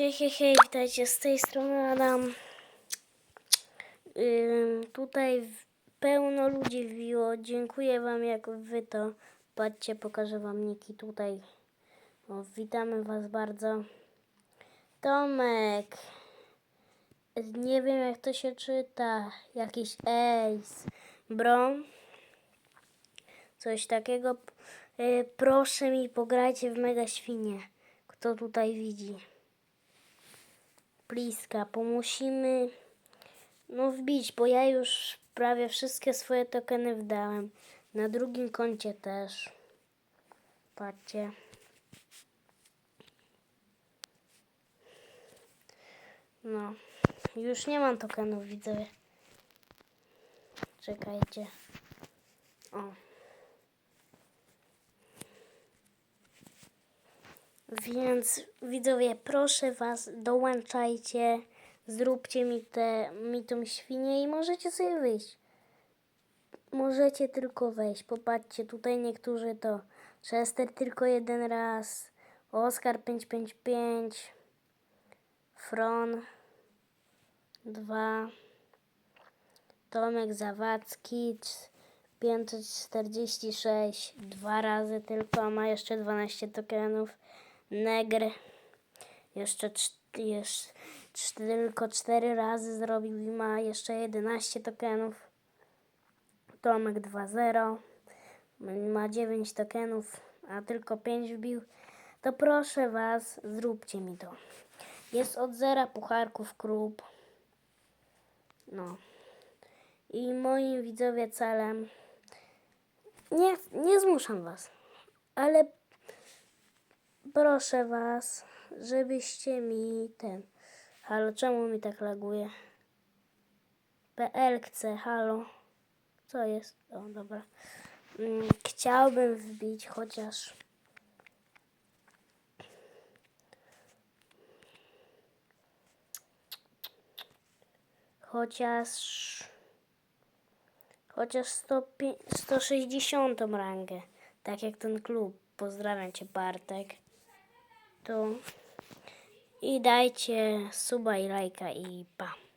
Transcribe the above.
Hej, hej, hej, witajcie, z tej strony Adam. Ym, tutaj pełno ludzi wbiło. Dziękuję wam, jak wy to. Patrzcie, pokażę wam niki tutaj. O, witamy was bardzo. Tomek. Nie wiem, jak to się czyta. Jakiś Ace. Bro. Coś takiego. Y, proszę mi, pograjcie w Mega Świnie. Kto tutaj widzi? Pliska, pomusimy no wbić, bo ja już prawie wszystkie swoje tokeny wdałem. Na drugim koncie też. Patrzcie. No, już nie mam tokenów, widzowie. Czekajcie. O. Więc widzowie, proszę was, dołączajcie, zróbcie mi, te, mi tą świnię i możecie sobie wyjść. Możecie tylko wejść. Popatrzcie, tutaj niektórzy to Chester tylko jeden raz, Oscar 555, Fron 2, Tomek Zawadzki 546, dwa razy tylko, a ma jeszcze 12 tokenów. Negr jeszcze, cz- jeszcze cz- tylko 4 razy zrobił i ma jeszcze 11 tokenów. Tomek 2-0 ma 9 tokenów, a tylko 5 wbił. To proszę Was, zróbcie mi to. Jest od zera pucharków krób. No. I moim widzowie celem nie, nie zmuszam Was, ale proszę was, żebyście mi ten. Halo, czemu mi tak laguje? PL chce, halo. Co jest? O, dobra. Mm, Chciałbym wbić chociaż. Chociaż. Chociaż 105 160 rangę. Tak jak ten klub. Pozdrawiam cię, Bartek to i dajcie suba i lajka i pa.